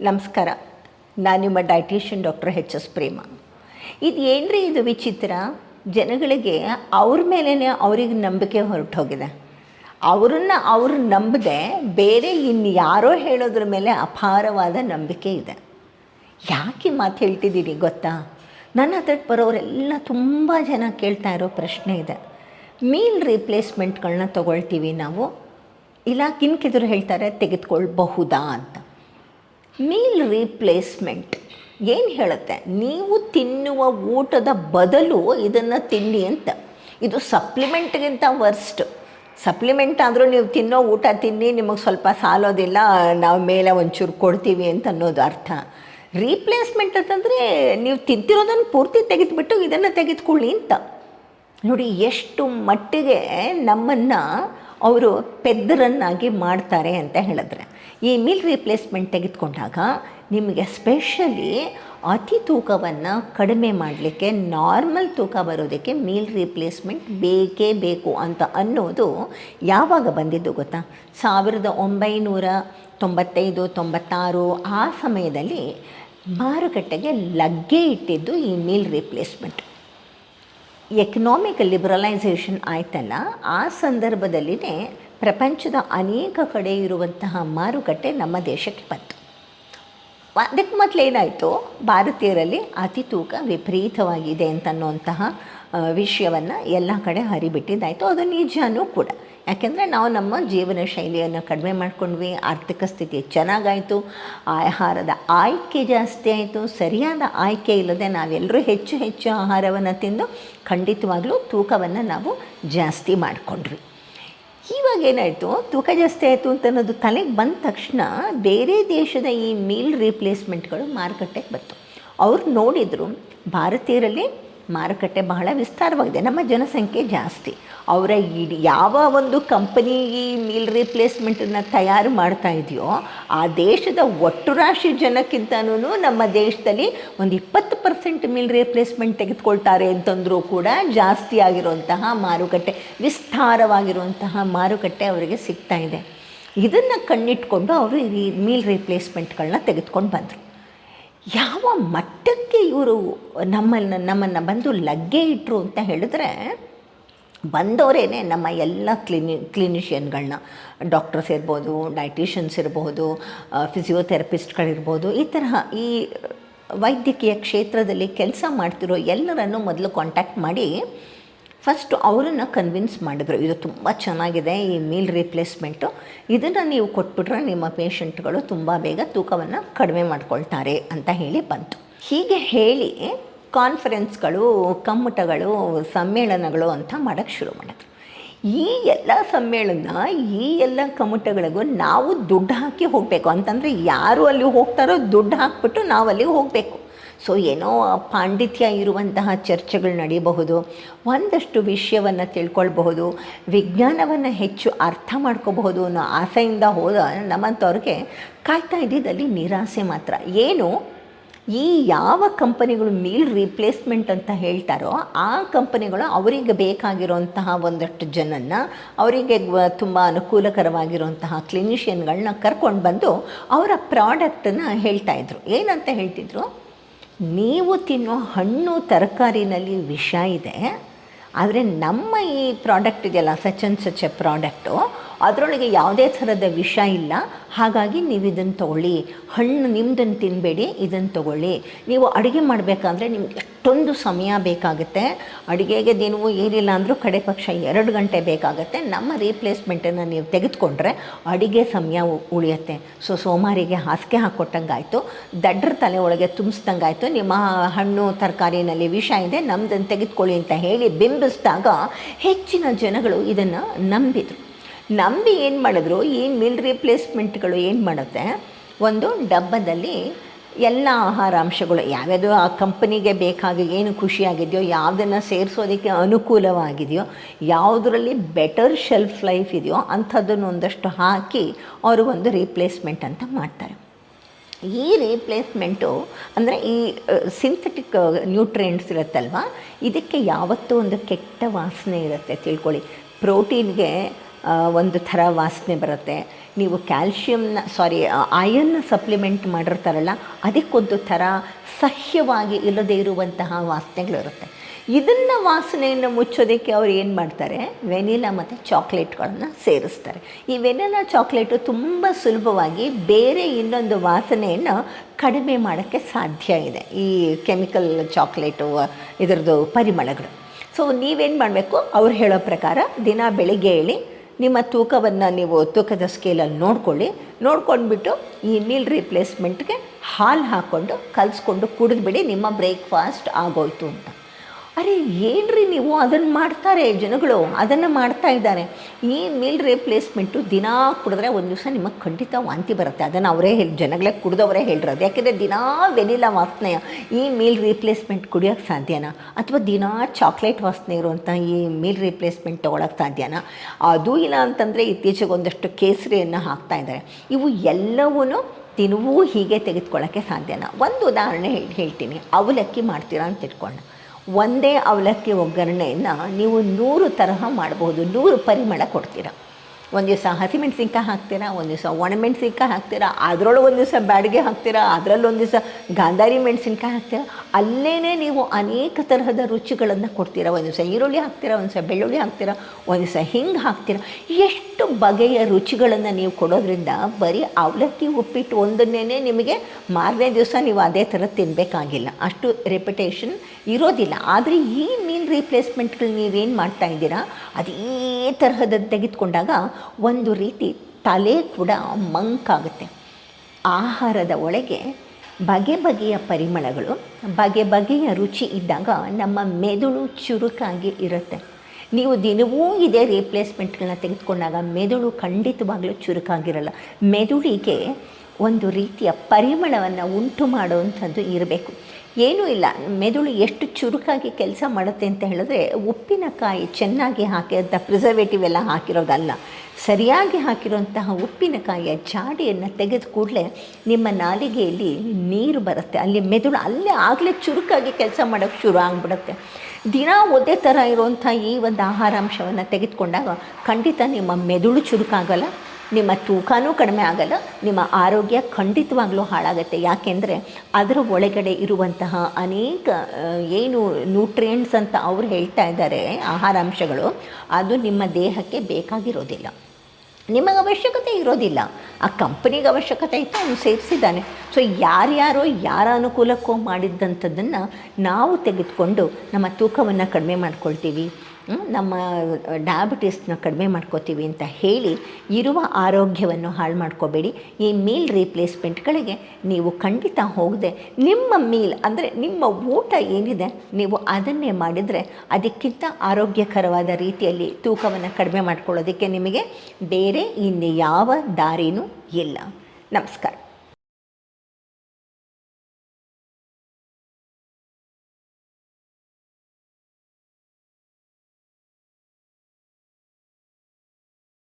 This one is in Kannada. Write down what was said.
ನಮಸ್ಕಾರ. ನಾನು ನಿಮ್ಮ dietitian doctor H S Prema. ಇದು ಏನ್ರಿ ಇದು ವಿಚಿತ್ರ? ಜನಗಳಿಗೆ ಅವ್ರ ಮೇಲೇ ಅವ್ರಿಗೆ ನಂಬಿಕೆ ಹೊರಟೋಗಿದೆ ಅವರನ್ನು ಅವರು ನಂಬದೆ ಬೇರೆ ಇನ್ನು ಯಾರೋ ಹೇಳೋದ್ರ ಮೇಲೆ ಅಪಾರವಾದ ನಂಬಿಕೆ ಇದೆ. ಯಾಕೆ ಮಾತು ಹೇಳ್ತಿದ್ದೀರಿ ಗೊತ್ತಾ? ನನ್ನ ಹತ್ರ ಬರೋರೆಲ್ಲ ತುಂಬ ಜನ ಕೇಳ್ತಾ ಇರೋ ಪ್ರಶ್ನೆ ಇದೆ. ಮೀಲ್ ರೀಪ್ಲೇಸ್ಮೆಂಟ್ಗಳನ್ನ ತೊಗೊಳ್ತೀವಿ ನಾವು. ಇಲ್ಲ, ಕಿನ್ಕಿದ್ರು ಹೇಳ್ತಾರೆ ತೆಗೆದುಕೊಳ್ಬಹುದಾ ಅಂತ. Meal replacement. ಏನು ಹೇಳುತ್ತೆ? ನೀವು ತಿನ್ನುವ ಊಟದ ಬದಲು ಇದನ್ನು ತಿನ್ನಿ ಅಂತ. ಇದು ಸಪ್ಲಿಮೆಂಟ್ಗಿಂತ ವರ್ಸ್ಟ್. ಸಪ್ಲಿಮೆಂಟ್ ಆದರೂ ನೀವು ತಿನ್ನೋ ಊಟ ತಿನ್ನಿ, ನಿಮಗೆ ಸ್ವಲ್ಪ ಸಾಲೋದಿಲ್ಲ, ನಾವು ಮೇಲೆ ಒಂಚೂರು ಕೊಡ್ತೀವಿ ಅಂತ ಅನ್ನೋದು ಅರ್ಥ. ರೀಪ್ಲೇಸ್ಮೆಂಟ್ ಅಂತಂದರೆ ನೀವು ತಿಂತಿರೋದನ್ನು ಪೂರ್ತಿ ತೆಗೆದುಬಿಟ್ಟು ಇದನ್ನು ತೆಗೆದುಕೊಳ್ಳಿ ಅಂತ. ನೋಡಿ, ಎಷ್ಟು ಮಟ್ಟಿಗೆ ನಮ್ಮನ್ನು ಅವರು ಪೆದ್ದರನ್ನಾಗಿ ಮಾಡ್ತಾರೆ ಅಂತ ಹೇಳಿದ್ರೆ. ಈ ಮಿಲ್ ರಿಪ್ಲೇಸ್ಮೆಂಟ್ ತೆಗೆದುಕೊಂಡಾಗ ನಿಮಗೆ ಸ್ಪೆಷಲಿ ಅತಿ ತೂಕವನ್ನು ಕಡಿಮೆ ಮಾಡಲಿಕ್ಕೆ ನಾರ್ಮಲ್ ತೂಕ ಬರೋದಕ್ಕೆ ಮೀಲ್ ರೀಪ್ಲೇಸ್ಮೆಂಟ್ ಬೇಕೇ ಬೇಕು ಅಂತ ಅನ್ನೋದು ಯಾವಾಗ ಬಂದಿದ್ದು ಗೊತ್ತಾ? ಸಾವಿರದ ಒಂಬೈನೂರ ತೊಂಬತ್ತೈದು, ತೊಂಬತ್ತಾರು ಆ ಸಮಯದಲ್ಲಿ ಮಾರುಕಟ್ಟೆಗೆ ಲಗ್ಗೆ ಇಟ್ಟಿದ್ದು ಈ ಮೀಲ್ ರೀಪ್ಲೇಸ್ಮೆಂಟ್ ಎಕನಾಮಿಕ್ ಲಿಬರಲೈಸೇಷನ್ ಆಯ್ತಲ್ಲ, ಆ ಸಂದರ್ಭದಲ್ಲಿನೇ ಪ್ರಪಂಚದ ಅನೇಕ ಕಡೆ ಇರುವಂತಹ ಮಾರುಕಟ್ಟೆ ನಮ್ಮ ದೇಶಕ್ಕೆ ಬಂತು. ಅದಕ್ಕೆ ಮೊದಲೇನಾಯಿತು ಭಾರತೀಯರಲ್ಲಿ ಅತಿ ತೂಕ ವಿಪರೀತವಾಗಿದೆ ಅಂತನ್ನುವಂತಹ ವಿಷಯವನ್ನು ಎಲ್ಲ ಕಡೆ ಹರಿಬಿಟ್ಟಿದ್ದಾಯಿತು. ಅದು ನಿಜನೂ ಕೂಡ. ಯಾಕೆಂದರೆ ನಾವು ನಮ್ಮ ಜೀವನ ಶೈಲಿಯನ್ನು ಕಡಿಮೆ ಮಾಡ್ಕೊಂಡ್ವಿ, ಆರ್ಥಿಕ ಸ್ಥಿತಿ ಚೆನ್ನಾಗಾಯಿತು, ಆಹಾರದ ಆಯ್ಕೆ ಜಾಸ್ತಿ ಆಯಿತು, ಸರಿಯಾದ ಆಯ್ಕೆ ಇಲ್ಲದೆ ನಾವೆಲ್ಲರೂ ಹೆಚ್ಚು ಹೆಚ್ಚು ಆಹಾರವನ್ನು ತಿಂದು ಖಂಡಿತವಾಗಲೂ ತೂಕವನ್ನು ನಾವು ಜಾಸ್ತಿ ಮಾಡಿಕೊಂಡ್ವಿ. ಇವಾಗ ಏನಾಯಿತು? ತೂಕ ಜಾಸ್ತಿ ಆಯಿತು ಅಂತ ಅನ್ನೋದು ತಲೆಗೆ ಬಂದ ತಕ್ಷಣ ಬೇರೆ ದೇಶದ ಈ ಮೀಲ್ ರೀಪ್ಲೇಸ್ಮೆಂಟ್ಗಳು ಮಾರುಕಟ್ಟೆಗೆ ಬಂತು. ಅವ್ರು ನೋಡಿದರು, ಭಾರತೀಯರಲ್ಲಿ ಮಾರುಕಟ್ಟೆ ಬಹಳ ವಿಸ್ತಾರವಾಗಿದೆ. ನಮ್ಮ ಜನಸಂಖ್ಯೆ ಜಾಸ್ತಿ. ಅವರ ಇಡೀ ಯಾವ ಒಂದು ಕಂಪನಿ ಈ ಮೀಲ್ ರಿಪ್ಲೇಸ್ಮೆಂಟನ್ನು ತಯಾರು ಮಾಡ್ತಾ ಇದೆಯೋ, ಆ ದೇಶದ ಒಟ್ಟು ರಾಶಿ ಜನಕ್ಕಿಂತನೂ ನಮ್ಮ ದೇಶದಲ್ಲಿ ಒಂದು ಇಪ್ಪತ್ತು ಪರ್ಸೆಂಟ್ ಮೀಲ್ ರಿಪ್ಲೇಸ್ಮೆಂಟ್ ತೆಗೆದುಕೊಳ್ತಾರೆ ಅಂತಂದರೂ ಕೂಡ ಜಾಸ್ತಿ ಆಗಿರುವಂತಹ ಮಾರುಕಟ್ಟೆ, ವಿಸ್ತಾರವಾಗಿರುವಂತಹ ಮಾರುಕಟ್ಟೆ ಅವರಿಗೆ ಸಿಗ್ತಾ ಇದೆ. ಇದನ್ನು ಕಣ್ಣಿಟ್ಕೊಂಡು ಅವರು ಈ ಮೀಲ್ ರಿಪ್ಲೇಸ್ಮೆಂಟ್ಗಳನ್ನ ತೆಗೆದುಕೊಂಡು ಬಂದರು. ಯಾವ ಮಟ್ಟಕ್ಕೆ ಇವರು ನಮ್ಮನ್ನು ನಮ್ಮನ್ನು ಬಂದು ಲಗ್ಗೆ ಇಟ್ಟರು ಅಂತ ಹೇಳಿದ್ರೆ ಬಂದವರೇನೆ ನಮ್ಮ ಎಲ್ಲ ಕ್ಲಿನಿ, ಕ್ಲಿನಿಷಿಯನ್ಗಳನ್ನ, ಡಾಕ್ಟರ್ಸ್ ಇರ್ಬೋದು, ಡೈಟಿಷಿಯನ್ಸ್ ಇರ್ಬೋದು ಫಿಸಿಯೋಥೆರಪಿಸ್ಟ್ಗಳಿರ್ಬೋದು, ಈ ತರಹ ಈ ವೈದ್ಯಕೀಯ ಕ್ಷೇತ್ರದಲ್ಲಿ ಕೆಲಸ ಮಾಡ್ತಿರೋ ಎಲ್ಲರನ್ನು ಮೊದಲು ಕಾಂಟ್ಯಾಕ್ಟ್ ಮಾಡಿ ಫಸ್ಟು ಅವರನ್ನು ಕನ್ವಿನ್ಸ್ ಮಾಡಿದ್ರು. ಇದು ತುಂಬ ಚೆನ್ನಾಗಿದೆ, ಈ ಮೀಲ್ ರಿಪ್ಲೇಸ್ಮೆಂಟು ಇದನ್ನು ನೀವು ಕೊಟ್ಬಿಟ್ರೆ ನಿಮ್ಮ ಪೇಷಂಟ್ಗಳು ತುಂಬ ಬೇಗ ತೂಕವನ್ನು ಕಡಿಮೆ ಮಾಡ್ಕೊಳ್ತಾರೆ ಅಂತ ಹೇಳಿ ಬಂತು. ಹೀಗೆ ಹೇಳಿ ಕಾನ್ಫರೆನ್ಸ್ಗಳು ಕಮ್ಮಟಗಳು, ಸಮ್ಮೇಳನಗಳು ಅಂತ ಮಾಡೋಕ್ಕೆ ಶುರು ಮಾಡಿದ್ರು. ಈ ಎಲ್ಲ ಸಮ್ಮೇಳನ, ಈ ಎಲ್ಲ ಕಮ್ಮಟಗಳಿಗೂ ನಾವು ದುಡ್ಡು ಹಾಕಿ ಹೋಗಬೇಕು. ಅಂತಂದರೆ ಯಾರು ಅಲ್ಲಿ ಹೋಗ್ತಾರೋ ದುಡ್ಡು ಹಾಕ್ಬಿಟ್ಟು ನಾವು ಅಲ್ಲಿಗೆ ಹೋಗಬೇಕು. ಸೊ ಏನೋ ಪಾಂಡಿತ್ಯ ಇರುವಂತಹ ಚರ್ಚೆಗಳು ನಡೀಬಹುದು. ಒಂದಷ್ಟು ವಿಷಯವನ್ನು ತಿಳ್ಕೊಳ್ಬಹುದು. ವಿಜ್ಞಾನವನ್ನು ಹೆಚ್ಚು ಅರ್ಥ ಮಾಡ್ಕೋಬಹುದು ಅನ್ನೋ ಆಸೆಯಿಂದ ಹೋದ ನಮ್ಮಂಥವ್ರಿಗೆ ಕಾಯ್ತಾ ಇದ್ದಿದ್ದಲ್ಲಿ ನಿರಾಸೆ ಮಾತ್ರ. ಏನು? ಈ ಯಾವ ಕಂಪನಿಗಳು ಮೀಲ್ ರೀಪ್ಲೇಸ್ಮೆಂಟ್ ಅಂತ ಹೇಳ್ತಾರೋ ಆ ಕಂಪನಿಗಳು ಅವರಿಗೆ ಬೇಕಾಗಿರುವಂತಹ ಒಂದಷ್ಟು ಜನನ್ನು, ಅವರಿಗೆ ತುಂಬ ಅನುಕೂಲಕರವಾಗಿರುವಂತಹ ಕ್ಲಿನಿಷಿಯನ್ಗಳನ್ನ ಕರ್ಕೊಂಡು ಬಂದು ಅವರ ಪ್ರಾಡಕ್ಟನ್ನು ಹೇಳ್ತಾಯಿದ್ರು ಏನಂತ ಹೇಳ್ತಿದ್ರು? ನೀವು ತಿನ್ನೋ ಹಣ್ಣು ತರಕಾರಿನಲ್ಲಿ ವಿಷ ಇದೆ, ಆದರೆ ನಮ್ಮ ಈ ಪ್ರಾಡಕ್ಟ್ ಇದೆಯಲ್ಲ ಸಚ್ ಸಚ್ಚೆ ಸಚ್ ಪ್ರಾಡಕ್ಟು ಅದರೊಳಗೆ ಯಾವುದೇ ಥರದ ವಿಷ ಇಲ್ಲ. ಹಾಗಾಗಿ ನೀವು ಇದನ್ನು ತಗೊಳ್ಳಿ. ಹಣ್ಣು ನಿಮ್ಮದನ್ನು ತಿನ್ನಬೇಡಿ ಇದನ್ನು ತಗೊಳ್ಳಿ. ನೀವು ಅಡುಗೆ ಮಾಡಬೇಕಾದ್ರೆ ನಿಮ್ಗೆ ಎಷ್ಟೊಂದು ಸಮಯ ಬೇಕಾಗುತ್ತೆ. ಅಡುಗೆಗೆ ದಿನವೂ ಏನಿಲ್ಲ ಅಂದರೂ ಕಡೆ ಪಕ್ಷ ಎರಡು ಗಂಟೆ ಬೇಕಾಗುತ್ತೆ. ನಮ್ಮ ರೀಪ್ಲೇಸ್ಮೆಂಟನ್ನು ನೀವು ತೆಗೆದುಕೊಂಡ್ರೆ ಅಡುಗೆ ಸಮಯ ಉಳಿಯುತ್ತೆ. ಸೊ, ಸೋಮಾರಿಗೆ ಹಾಸಿಗೆ ಹಾಕ್ಕೊಟ್ಟಂಗಾಯಿತು ದಡ್ರ ತಲೆ ಒಳಗೆ ತುಂಬಿಸ್ದಂಗಾಯಿತು. ನಿಮ್ಮ ಹಣ್ಣು, ತರಕಾರಿನಲ್ಲಿ ವಿಷ ಇದೆ ನಮ್ಮದನ್ನು ತೆಗೆದುಕೊಳ್ಳಿ ಅಂತ ಹೇಳಿ ಬಿಂಬಿಸಿದಾಗ ಹೆಚ್ಚಿನ ಜನಗಳು ಇದನ್ನು ನಂಬಿದರು. ನಂಬಿ ಏನು ಮಾಡಿದ್ರು, ಈ ಮಿಲ್ ರಿಪ್ಲೇಸ್ಮೆಂಟ್ಗಳು ಏನು ಮಾಡುತ್ತೆ? ಒಂದು ಡಬ್ಬದಲ್ಲಿ ಎಲ್ಲ ಆಹಾರಾಂಶಗಳು, ಯಾವ್ಯಾವುದು ಆ ಕಂಪನಿಗೆ ಬೇಕಾಗಿ ಏನು ಖುಷಿಯಾಗಿದೆಯೋ, ಯಾವುದನ್ನು ಸೇರಿಸೋದಕ್ಕೆ ಅನುಕೂಲವಾಗಿದೆಯೋ, ಯಾವುದರಲ್ಲಿ ಬೆಟರ್ ಶೆಲ್ಫ್ ಲೈಫ್ ಇದೆಯೋ, ಅಂಥದ್ದನ್ನು ಒಂದಷ್ಟು ಹಾಕಿ ಅವರು ಒಂದು ರೀಪ್ಲೇಸ್ಮೆಂಟ್ ಅಂತ ಮಾಡ್ತಾರೆ. ಈ ರೀಪ್ಲೇಸ್ಮೆಂಟು ಅಂದರೆ ಈ ಸಿಂಥೆಟಿಕ್ ನ್ಯೂಟ್ರಿಯೆಂಟ್ಸ್ ಇರುತ್ತಲ್ವ? ಇದಕ್ಕೆ ಯಾವತ್ತೂ ಒಂದು ಕೆಟ್ಟ ವಾಸನೆ ಇರುತ್ತೆ, ತಿಳ್ಕೊಳ್ಳಿ. ಪ್ರೋಟೀನ್ಗೆ ಒಂದು ಥರ ವಾಸನೆ ಬರುತ್ತೆ. ನೀವು ಕ್ಯಾಲ್ಶಿಯಮ್ನ ಸಾರಿ ಆಯನ್ನ ಸಪ್ಲಿಮೆಂಟ್ ಮಾಡಿರ್ತಾರಲ್ಲ, ಅದಕ್ಕೊಂದು ಥರ ಸಹ್ಯವಾಗಿ ಇಲ್ಲದೇ ಇರುವಂತಹ ವಾಸನೆಗಳಿರುತ್ತೆ. ಇದನ್ನು ವಾಸನೆಯನ್ನು ಮುಚ್ಚೋದಕ್ಕೆ ಅವ್ರು ಏನು ಮಾಡ್ತಾರೆ? ವೆನಿಲಾ ಮತ್ತು ಚಾಕ್ಲೇಟ್ಗಳನ್ನು ಸೇರಿಸ್ತಾರೆ. ಈ ವೆನಿಲಾ ಚಾಕ್ಲೇಟು ತುಂಬ ಸುಲಭವಾಗಿ ಬೇರೆ ಇನ್ನೊಂದು ವಾಸನೆಯನ್ನು ಕಡಿಮೆ ಮಾಡೋಕ್ಕೆ ಸಾಧ್ಯ ಇದೆ. ಈ ಕೆಮಿಕಲ್ ಚಾಕ್ಲೇಟು, ಇದರದ್ದು ಪರಿಮಳಗಳು. ಸೊ, ನೀವೇನು ಮಾಡಬೇಕು? ಅವ್ರು ಹೇಳೋ ಪ್ರಕಾರ ದಿನ ಬೆಳಿಗ್ಗೆ ಹೇಳಿ ನಿಮ್ಮ ತೂಕವನ್ನು ನೀವು ತೂಕದ ಸ್ಕೇಲಲ್ಲಿ ನೋಡ್ಕೊಳ್ಳಿ. ನೋಡ್ಕೊಂಡ್ಬಿಟ್ಟು ಈ ಮೀಲ್ ರಿಪ್ಲೇಸ್ಮೆಂಟ್ಗೆ ಹಾಲು ಹಾಕ್ಕೊಂಡು ಕಲಿಸ್ಕೊಂಡು ಕುಡಿದ್ಬಿಡಿ, ನಿಮ್ಮ ಬ್ರೇಕ್ಫಾಸ್ಟ್ ಆಗೋಯ್ತು ಅಂತ. ಅರೆ, ಏನ್ರಿ ನೀವು ಅದನ್ನು ಮಾಡ್ತಾರೆ ಜನಗಳು? ಅದನ್ನು ಮಾಡ್ತಾ ಇದ್ದಾರೆ. ಈ ಮೀಲ್ ರಿಪ್ಲೇಸ್ಮೆಂಟು ದಿನಾ ಕುಡಿದ್ರೆ ಒಂದು ದಿವಸ ನಿಮಗೆ ಖಂಡಿತ ವಾಂತಿ ಬರುತ್ತೆ. ಅದನ್ನು ಅವರೇ ಹೇಳಿ, ಜನಗಳೇ ಕುಡಿದವರೇ ಹೇಳಿರೋದು ಯಾಕೆಂದರೆ ದಿನಾ ವೆನಿಲ್ಲ ವಾಸನೆ. ಈ ಮೀಲ್ ರಿಪ್ಲೇಸ್ಮೆಂಟ್ ಕುಡಿಯೋಕ್ಕೆ ಸಾಧ್ಯನಾ? ಅಥವಾ ದಿನಾ ಚಾಕ್ಲೇಟ್ ವಾಸನೆ ಇರುವಂಥ ಈ ಮೀಲ್ ರಿಪ್ಲೇಸ್ಮೆಂಟ್ ತೊಗೊಳಕ್ಕೆ ಸಾಧ್ಯನಾ? ಅದು ಇಲ್ಲ ಅಂತಂದರೆ ಇತ್ತೀಚೆಗೆ ಒಂದಷ್ಟು ಕೇಸರಿಯನ್ನು ಹಾಕ್ತಾ ಇದ್ದಾರೆ. ಇವು ಎಲ್ಲವೂ ದಿನವೂ ಹೀಗೆ ತೆಗೆದುಕೊಳ್ಳೋಕ್ಕೆ ಸಾಧ್ಯನಾ? ಒಂದು ಉದಾಹರಣೆ ಹೇಳ್- ಹೇಳ್ತೀನಿ. ಅವಲಕ್ಕಿ ಮಾಡ್ತೀರಾ ಅಂತ ಇಟ್ಕೊಂಡು ಒಂದೇ ಅವಲಕ್ಕಿ ಒಗ್ಗರಣೆಯನ್ನು ನೀವು ನೂರು ತರಹ ಮಾಡ್ಬೋದು ನೂರು ಪರಿಮಳ ಕೊಡ್ತೀರ. ಒಂದು ದಿವಸ ಹಸಿಮೆಣ್ಸಿನ್ಕಾಯಿ ಹಾಕ್ತೀರಾ, ಒಂದು ದಿವಸ ಒಣಮೆಣ್ಸಿನ್ಕಾಯಿ ಹಾಕ್ತೀರಾ, ಅದರೊಳಗೆ ಒಂದು ದಿವಸ ಬ್ಯಾಡಿಗೆ ಹಾಕ್ತೀರಾ ಅದರಲ್ಲಿ ಒಂದು ದಿವಸ ಗಾಂಧಾರಿ ಮೆಣಸಿನ್ಕಾಯಿ ಹಾಕ್ತೀರಾ ಅಲ್ಲೇ ನೀವು ಅನೇಕ ತರಹದ ರುಚಿಗಳನ್ನು ಕೊಡ್ತೀರಾ. ಒಂದು ದಿವಸ ಈರುಳ್ಳಿ ಹಾಕ್ತೀರಾ, ಒಂದು ದಿವಸ ಬೆಳ್ಳುಳ್ಳಿ ಹಾಕ್ತೀರಾ, ಒಂದು ದಿವಸ ಹಿಂಗೆ ಹಾಕ್ತೀರಾ. ಎಷ್ಟು ಬಗೆಯ ರುಚಿಗಳನ್ನು ನೀವು ಕೊಡೋದ್ರಿಂದ ಬರೀ ಅವಲಕ್ಕಿ, ಉಪ್ಪಿಟ್ಟು ಒಂದನ್ನೇ ನಿಮಗೆ ಮಾರನೇ ದಿವಸ ನೀವು ಅದೇ ಥರ ತಿನ್ನಬೇಕಾಗಿಲ್ಲ ಅಷ್ಟು ರೆಪ್ಯುಟೇಷನ್ ಇರೋದಿಲ್ಲ. ಆದರೆ ಈ ಮೀಲ್ ರೀಪ್ಲೇಸ್ಮೆಂಟ್ಗಳು ನೀವೇನು ಮಾಡ್ತಾ ಇದ್ದೀರಾ, ಅದೇ ತರಹದ ತೆಗೆದುಕೊಂಡಾಗ ಒಂದು ರೀತಿ ತಲೆ ಕೂಡ ಮಂಕಾಗುತ್ತೆ. ಆಹಾರದ ಒಳಗೆ ಬಗೆ ಬಗೆಯ ಪರಿಮಳಗಳು, ಬಗೆ ಬಗೆಯ ರುಚಿ ಇದ್ದಾಗ ನಮ್ಮ ಮೆದುಳು ಚುರುಕಾಗಿ ಇರುತ್ತೆ. ನೀವು ದಿನವೂ ಇದೇ ರಿಪ್ಲೇಸ್ಮೆಂಟ್ಗಳನ್ನ ತೆಗೆದುಕೊಂಡಾಗ ಮೆದುಳು ಖಂಡಿತವಾಗಲೂ ಚುರುಕಾಗಿರಲ್ಲ. ಮೆದುಳಿಗೆ ಒಂದು ರೀತಿಯ ಪರಿಮಳವನ್ನು ಉಂಟು ಮಾಡುವಂಥದ್ದು ಇರಬೇಕು. ಏನೂ ಇಲ್ಲ. ಮೆದುಳು ಎಷ್ಟು ಚುರುಕಾಗಿ ಕೆಲಸ ಮಾಡುತ್ತೆ ಅಂತ ಹೇಳಿದ್ರೆ ಉಪ್ಪಿನಕಾಯಿ ಚೆನ್ನಾಗಿ ಹಾಕಿದಂಥ ಪ್ರಿಸರ್ವೇಟಿವ್ ಎಲ್ಲ ಹಾಕಿರೋದಲ್ಲ. ಸರಿಯಾಗಿ ಹಾಕಿರುವಂತಹ ಉಪ್ಪಿನಕಾಯಿಯ ಜಾಡಿಯನ್ನು ತೆಗೆದು ಕೂಡಲೇ ನಿಮ್ಮ ನಾಲಿಗೆಯಲ್ಲಿ ನೀರು ಬರುತ್ತೆ. ಅಲ್ಲಿ ಮೆದುಳು ಅಲ್ಲೇ ಆಗಲೇ ಚುರುಕಾಗಿ ಕೆಲಸ ಮಾಡೋಕ್ಕೆ ಶುರು ಆಗಿಬಿಡುತ್ತೆ. ದಿನ ಒಂದೇ ಥರ ಇರುವಂಥ ಈ ಒಂದು ಆಹಾರಾಂಶವನ್ನು ತೆಗೆದುಕೊಂಡಾಗ ಖಂಡಿತ ನಿಮ್ಮ ಮೆದುಳು ಚುರುಕಾಗಲ್ಲ. ನಿಮ್ಮ ತೂಕನೂ ಕಡಿಮೆ ಆಗಲ್ಲ, ನಿಮ್ಮ ಆರೋಗ್ಯ ಖಂಡಿತವಾಗ್ಲೂ ಹಾಳಾಗುತ್ತೆ. ಯಾಕೆಂದರೆ ಅದರ ಒಳಗಡೆ ಇರುವಂತಹ ಅನೇಕ ಏನು ನ್ಯೂಟ್ರಿಯೆಂಟ್ಸ್ ಅಂತ ಅವ್ರು ಹೇಳ್ತಾ ಇದ್ದಾರೆ, ಆಹಾರಾಂಶಗಳು, ಅದು ನಿಮ್ಮ ದೇಹಕ್ಕೆ ಬೇಕಾಗಿರೋದಿಲ್ಲ. ನಿಮಗೆ ಅವಶ್ಯಕತೆ ಇರೋದಿಲ್ಲ. ಆ ಕಂಪ್ನಿಗೆ ಅವಶ್ಯಕತೆ ಇತ್ತು, ಅವನು ಸೇರಿಸಿದ್ದಾನೆ. ಸೊ ಯಾರ್ಯಾರೋ ಯಾರ ಅನುಕೂಲಕ್ಕೂ ಮಾಡಿದ್ದಂಥದ್ದನ್ನು ನಾವು ತೆಗೆದುಕೊಂಡು ನಮ್ಮ ತೂಕವನ್ನು ಕಡಿಮೆ ಮಾಡ್ಕೊಳ್ತೀವಿ. ನಮ್ಮ ಡಯಾಬಿಟಿಸ್ನ ಕಡಿಮೆ ಮಾಡ್ಕೋತೀವಿ ಅಂತ ಹೇಳಿ ಇರುವ ಆರೋಗ್ಯವನ್ನು ಹಾಳು ಮಾಡ್ಕೋಬೇಡಿ. ಈ ಮೀಲ್ ರೀಪ್ಲೇಸ್ಮೆಂಟ್ಗಳಿಗೆ ನೀವು ಖಂಡಿತ ಹೋಗದೆ ನಿಮ್ಮ ಮೀಲ್ ಅಂದರೆ ನಿಮ್ಮ ಊಟ ಏನಿದೆ ನೀವು ಅದನ್ನೇ ಮಾಡಿದರೆ ಅದಕ್ಕಿಂತ ಆರೋಗ್ಯಕರವಾದ ರೀತಿಯಲ್ಲಿ ತೂಕವನ್ನು ಕಡಿಮೆ ಮಾಡ್ಕೊಳ್ಳೋದಕ್ಕೆ ನಿಮಗೆ ಬೇರೆ ಇನ್ನು ಯಾವ ದಾರಿನೂ ಇಲ್ಲ. ನಮಸ್ಕಾರ.